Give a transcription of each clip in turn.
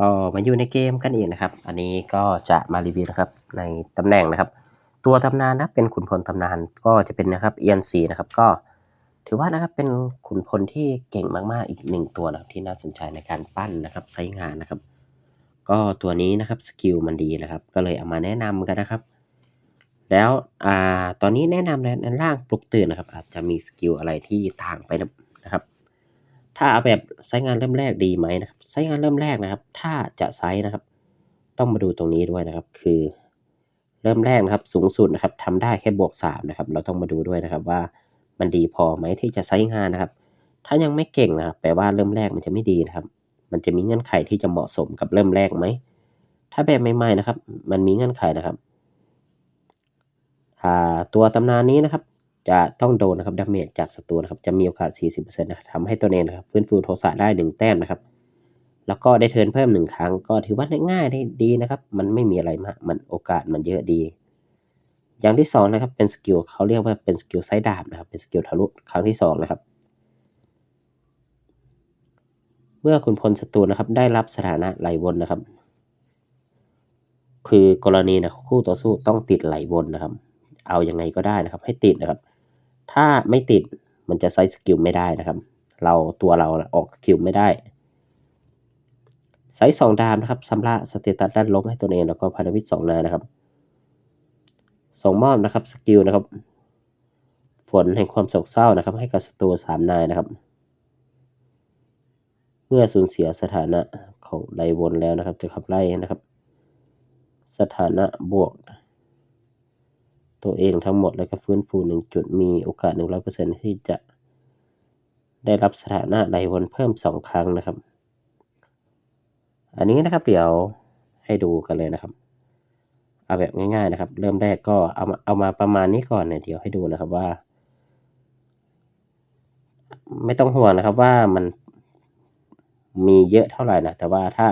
ก็มาอยู่ในเกมกันอีกนะครับ อันนี้ก็จะมารีวิวนะครับในตำแหน่งนะครับ ตัวตำนานนะเป็นขุนพลตำนานก็จะเป็นนะครับเอียนซีนะครับก็ถือว่านะครับเป็นขุนพลที่เก่งมากๆอีกหนึ่งตัวนะครับที่น่าสนใจในการปั้นนะครับใช้งานนะครับ ก็ตัวนี้นะครับสกิลมันดีนะครับ ก็เลยเอามาแนะนำกันนะครับ แล้วอ่าตอนนี้แนะนำในในร่างปลุกตื่นนะครับ อาจจะมีสกิลอะไรที่ต่างไปนะ ถ้าเอาแบบใช้งานเริ่มแรกดีไหมนะครับใช้งานเริ่มแรกนะครับ ถ้าจะใช้นะครับ ต้องมาดูตรงนี้ด้วยนะครับ คือ เริ่มแรกนะครับ สูงสุดนะครับทำได้แค่บวกสามนะครับ เราต้องมาดูด้วยนะครับว่ามันดีพอไหมที่จะใช้งานนะครับ ถ้ายังไม่เก่งนะครับแปลว่าเริ่มแรกมันจะไม่ดีนะครับ มันจะมีเงื่อนไขที่จะเหมาะสมกับเริ่มแรกไหมถ้าแบบใหม่ๆนะครับ มันมีเงื่อนไขนะครับตัวตำนานนี้นะครับ จะต้องโดนนะครับดาเมจจากศัตรูนะครับจะมีโอกาส 40%นะครับทำให้ตัวเองนะครับฟื้นฟูโทสะได้ 1 แต้มนะครับ แล้วก็ได้เทิร์นเพิ่ม 1 ครั้งก็ถือว่าง่ายได้ดีนะครับ มันไม่มีอะไรมากมันโอกาสมันเยอะดี อย่างที่ 2 นะครับเป็นสกิลเขาเรียกว่าเป็นสกิลไซดาบนะครับเป็นสกิลทะลุครั้งที่ 2 นะครับ เมื่อคุณพลศัตรูนะครับได้รับสถานะไหลวนนะครับ คือกรณีนะคู่ต่อสู้ต้องติดไหลวนนะครับ เอายังไงก็ได้นะครับ ให้ติดนะครับ ถ้าไม่ติดมันจะใช้สกิลไม่ได้นะครับ เราตัวเราออกสกิลไม่ได้ใช้สองดามนะครับสำระสเตตัสด้านลบให้ตัวเองแล้วก็พันธมิตรสองนายนะครับ ส่งมอบนะครับสกิลนะครับ ฝนแห่งความโศกเศร้านะครับ ให้กับศัตรูสามนายนะครับ เมื่อสูญเสียสถานะของไลวนแล้วนะครับ จะขับไล่นะครับ สถานะบวก ตัวเองทั้งหมดแล้วก็ฟื้นฟูหนึ่งจุดมีโอกาสหนึ่งร้อยเปอร์เซ็นที่จะได้รับสถานะไลวนเพิ่มสองครั้งนะครับ อันนี้นะครับเดี๋ยวให้ดูกันเลยนะครับ เอาแบบง่ายๆนะครับ เริ่มแรกก็เอามาเอามาประมาณนี้ก่อนเนี่ยเดี๋ยวให้ดูนะครับว่า ไม่ต้องห่วงนะครับว่ามันมีเยอะเท่าไหร่นะแต่ว่าถ้า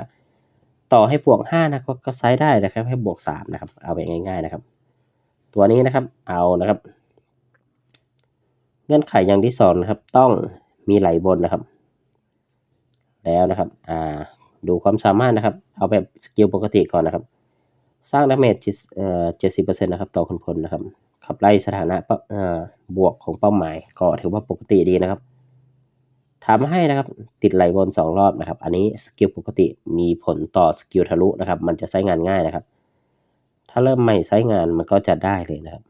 ต่อให้บวกห้านะก็ไซส์ได้นะครับ ให้บวกสามนะครับ เอาแบบง่าย ๆนะครับ ตัวนี้นะครับ เอานะครับ เงื่อนไขอย่างที่สองนะครับ ต้องมีไหลบนนะครับ แล้วนะครับ อ่า ดูความสามารถนะครับ เอาแบบสกิลปกติก่อนนะครับ สร้างดาเมจเอ่อเจ็ดสิบเปอร์เซ็นต์นะครับ ต่อคนพลนะครับ ขับไล่สถานะบวกของเป้าหมาย ก็ถือว่าปกติดีนะครับทำให้นะครับ ติดไหลบนสองรอบนะครับ อันนี้สกิลปกติมีผลต่อสกิลทะลุนะครับ มันจะใช้งานง่ายนะครับ ถ้าเริ่มใหม่ใช้งานมันก็จะได้เลยนะครับ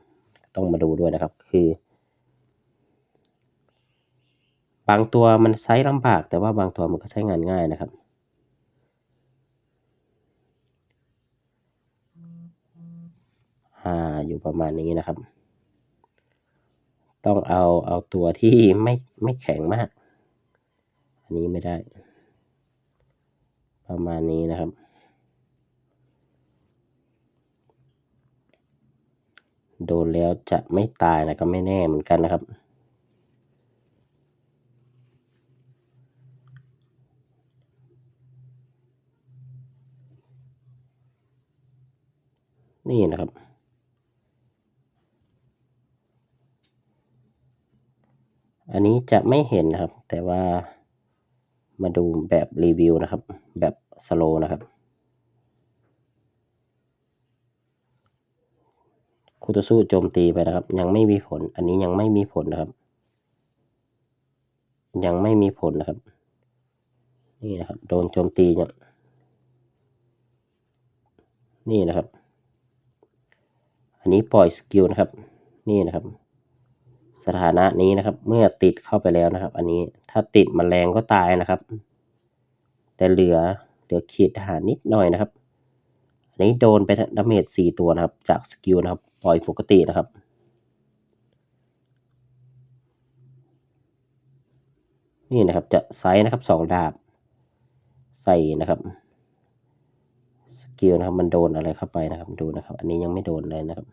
ต้องมาดูด้วยนะครับ คือ บางตัวมันใช้ลำบาก แต่ว่าบางตัวมันก็ใช้งานง่ายนะครับ อ่า อยู่ประมาณนี้นะครับ ต้องเอาเอาตัวที่ไม่ไม่แข็งมาก อันนี้ไม่ได้ ประมาณนี้นะครับ โดนแล้วจะไม่ตายนะก็ไม่แน่เหมือนกันนะครับ นี่นะครับอันนี้จะไม่เห็นนะครับ แต่ว่ามาดูแบบรีวิวนะครับ แบบสโลนะครับ คู่ต่อสู้โจมตีไปนะครับ ยังไม่มีผล อันนี้ยังไม่มีผลนะครับ ยังไม่มีผลนะครับ นี่นะครับ โดนโจมตีเนี่ยนี่นะครับ อันนี้ปล่อยสกิลนะครับ นี่นะครับ สถานะนี้นะครับ เมื่อติดเข้าไปแล้วนะครับ อันนี้ถ้าติดมแมลงก็ตายนะครับ แต่เหลือเหลือขีดทหารนิดหน่อยนะครับ อันนี้โดนไปดาเมจสี่ตัวนะครับ จากสกิลนะครับ ปล่อยปกตินะครับ นี่นะครับจะไซส์นะครับสองดาบ ใส่นะครับสกิลนะครับมันโดนอะไรเข้าไปนะครับดูนะครับ อันนี้ยังไม่โดนเลยนะครับ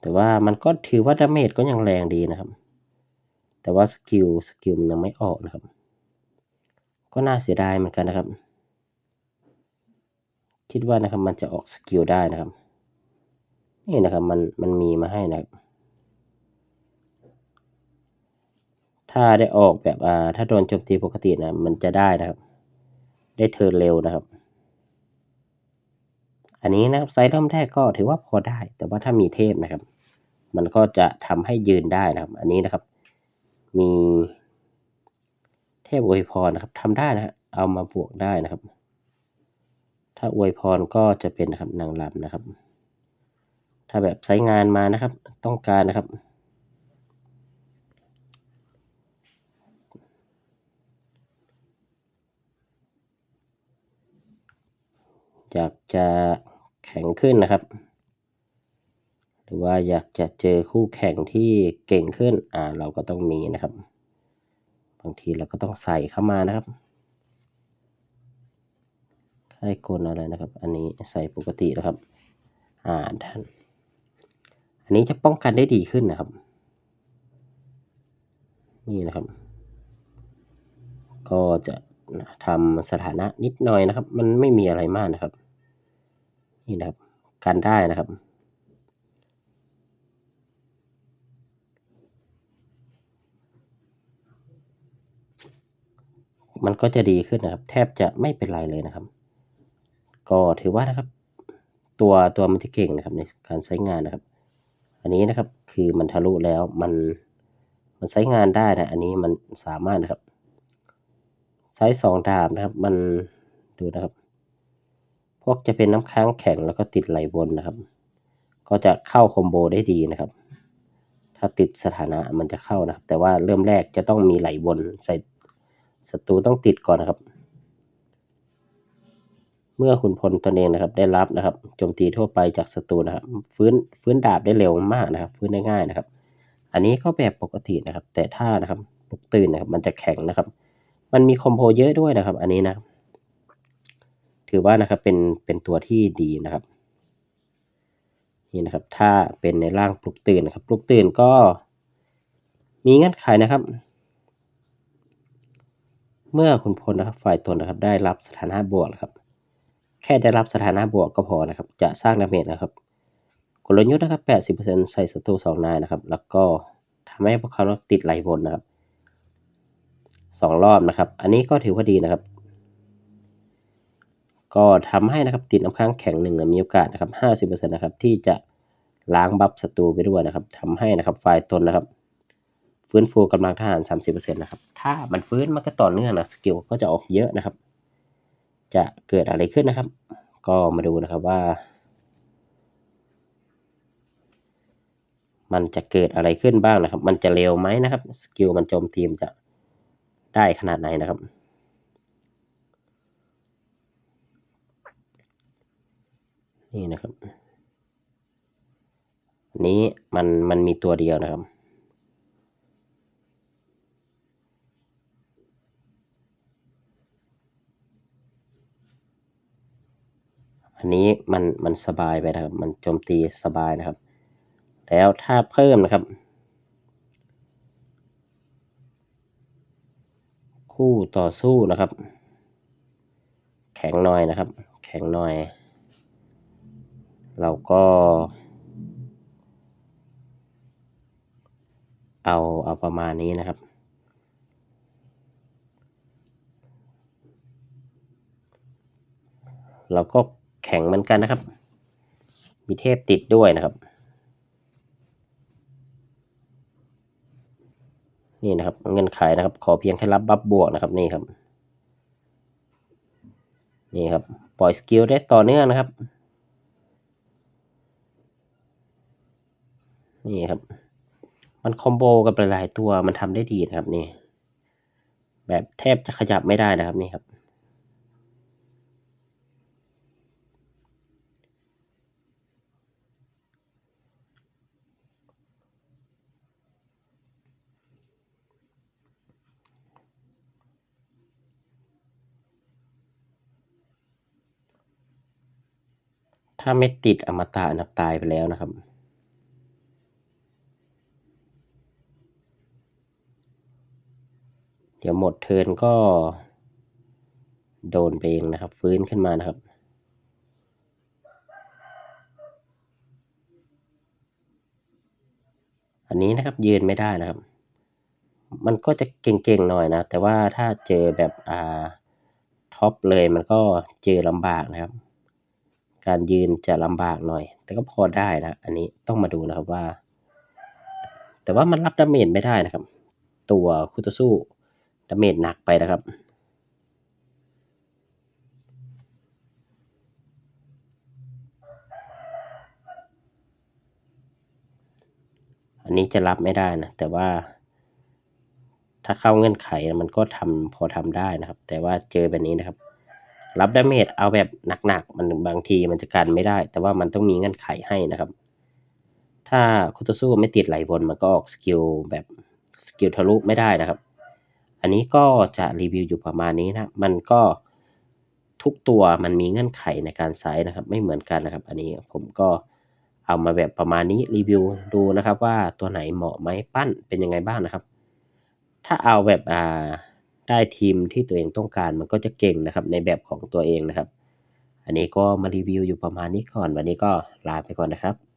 แต่ว่ามันก็ถือว่าดาเมจก็ยังแรงดีนะครับ แต่ว่าสกิลสกิลมันยังไม่ออกนะครับ ก็น่าเสียดายเหมือนกันนะครับ คิดว่านะครับมันจะออกสกิลได้นะครับ นี่นะครับมันมันมีมาให้นะครับ ถ้าได้ออกแบบอ่าถ้าโดนโจมตีปกตินะมันจะได้นะครับ ได้เทิร์นเร็วนะครับ อันนี้นะครับไซส์เริ่มแรกก็ถือว่าพอได้ แต่ว่าถ้ามีเทพนะครับ มันก็จะทำให้ยืนได้นะครับ อันนี้นะครับ มี เทพอวยพรนะครับทำได้นะฮะเอามาบวกได้นะครับ ถ้าอวยพรก็จะเป็นนะครับนางรำนะครับ ถ้าแบบใช้งานมานะครับ ต้องการนะครับอยากจะแข็งขึ้นนะครับ หรือว่าอยากจะเจอคู่แข่งที่เก่งขึ้น อ่า เราก็ต้องมีนะครับ บางทีเราก็ต้องใส่เข้ามานะครับค่ายกลอะไรนะครับ อันนี้ใส่ปกตินะครับ อ่าท่านอันนี้จะป้องกันได้ดีขึ้นนะครับ นี่นะครับ ก็จะทำสถานะนิดหน่อยนะครับ มันไม่มีอะไรมากนะครับ นี่นะครับ กันได้นะครับ มันก็จะดีขึ้นนะครับ แทบจะไม่เป็นไรเลยนะครับ ก็ถือว่านะครับ ตัวตัวมันจะเก่งนะครับในการใช้งานนะครับ อันนี้นะครับคือมันทะลุแล้วมันมันใช้งานได้นะ อันนี้มันสามารถนะครับ ใช้สองดาบนะครับ มันดูนะครับ พวกจะเป็นน้ำค้างแข็งแล้วก็ติดไหลบนนะครับ ก็จะเข้าคอมโบได้ดีนะครับ ถ้าติดสถานะมันจะเข้านะครับ แต่ว่าเริ่มแรกจะต้องมีไหลบนใส่ ศัตรูต้องติดก่อนนะครับ เมื่อขุนพลตนเองนะครับ ได้รับนะครับโจมตีทั่วไปจากศัตรูนะครับ ฟื้นฟื้นดาบได้เร็วมากนะครับ ฟื้นได้ง่ายนะครับ อันนี้ก็แบบปกตินะครับ แต่ถ้านะครับปลุกตื่นนะครับ มันจะแข็งนะครับ มันมีคอมโบเยอะด้วยนะครับ อันนี้นะถือว่านะครับเป็นเป็นตัวที่ดีนะครับนี่นะครับ ถ้าเป็นในร่างปลุกตื่นนะครับ ปลุกตื่นก็มีเงื่อนไขนะครับ เมื่อคุณพลนะครับฝ่ายตนนะครับได้รับสถานะบวกครับ แค่ได้รับสถานะบวกก็พอนะครับ จะสร้างดาเมจนะครับกลยุทธ์นะครับ 80%ใส่ศัตรูสองนายนะครับ แล้วก็ทำให้พวกเขาติดไหลบนนะครับสองรอบนะครับ อันนี้ก็ถือว่าดีนะครับ ก็ทำให้นะครับติดน้ำค้างแข็งหนึ่งมีโอกาสนะครับ 50%นะครับที่จะล้างบัฟศัตรูไปด้วยนะครับทำให้นะครับฝ่ายตนนะครับ ฟื้นฟูกำลังทหาร 30%นะครับ ถ้ามันฟื้นมันก็ต่อเนื่องนะสกิลก็จะออกเยอะนะครับ จะเกิดอะไรขึ้นนะครับ ก็มาดูนะครับว่า มันจะเกิดอะไรขึ้นบ้างนะครับ มันจะเร็วไหมนะครับ สกิลมันโจมตีมจะได้ขนาดไหนนะครับนี่นะครับ นี้มันมันมีตัวเดียวนะครับ อันนี้มันมันสบายไปนะครับ มันโจมตีสบายนะครับ แล้วถ้าเพิ่มนะครับ คู่ต่อสู้นะครับ แข็งหน่อยนะครับ แข็งหน่อย เราก็เอาเอาประมาณนี้นะครับ เราก็ แข็งเหมือนกันนะครับ มีเทพติดด้วยนะครับ นี่นะครับ เงินขายนะครับ ขอเพียงแค่รับบัฟบวกนะครับนี่ครับ นี่ครับ ปล่อยสกิลได้ต่อเนื่องนะครับ นี่ครับ มันคอมโบกับหลายๆตัวมันทำได้ดีนะครับนี่ แบบแทบจะขยับไม่ได้นะครับนี่ครับ ถ้าไม่ติดอมตะนับตายไปแล้วนะครับ เดี๋ยวหมดเทินก็ โดนไปเองนะครับ ฟื้นขึ้นมานะครับอันนี้นะครับยืนไม่ได้นะครับ มันก็จะเก่งๆหน่อยนะ แต่ว่าถ้าเจอแบบอ่าท็อปเลยมันก็เจอลำบากนะครับ การยืนจะลำบากหน่อย แต่ก็พอได้นะ อันนี้ต้องมาดูนะครับว่า แต่ว่ามันรับดาเมจไม่ได้นะครับ ตัวคู่ต่อสู้ดาเมจหนักไปนะครับอันนี้จะรับไม่ได้นะ แต่ว่า ถ้าเข้าเงื่อนไขมันก็ทำพอทำได้นะครับ แต่ว่าเจอแบบนี้นะครับ รับดาเมจเอาแบบหนักๆมันบางทีมันจะกันไม่ได้ แต่ว่ามันต้องมีเงื่อนไขให้นะครับ ถ้าคู่ต่อสู้ไม่ติดไหลบนมันก็ออกสกิลแบบสกิลทะลุไม่ได้นะครับ อันนี้ก็จะรีวิวอยู่ประมาณนี้นะ มันก็ทุกตัวมันมีเงื่อนไขในการใช้นะครับ ไม่เหมือนกันนะครับ อันนี้ผมก็เอามาแบบประมาณนี้รีวิวดูนะครับ ว่าตัวไหนเหมาะไหมปั้นเป็นยังไงบ้างนะครับ ถ้าเอาแบบอ่า ได้ทีมที่ตัวเองต้องการมันก็จะเก่งนะครับในแบบของตัวเองนะครับ อันนี้ก็มารีวิวอยู่ประมาณนี้ก่อน วันนี้ก็ลาไปก่อนนะครับ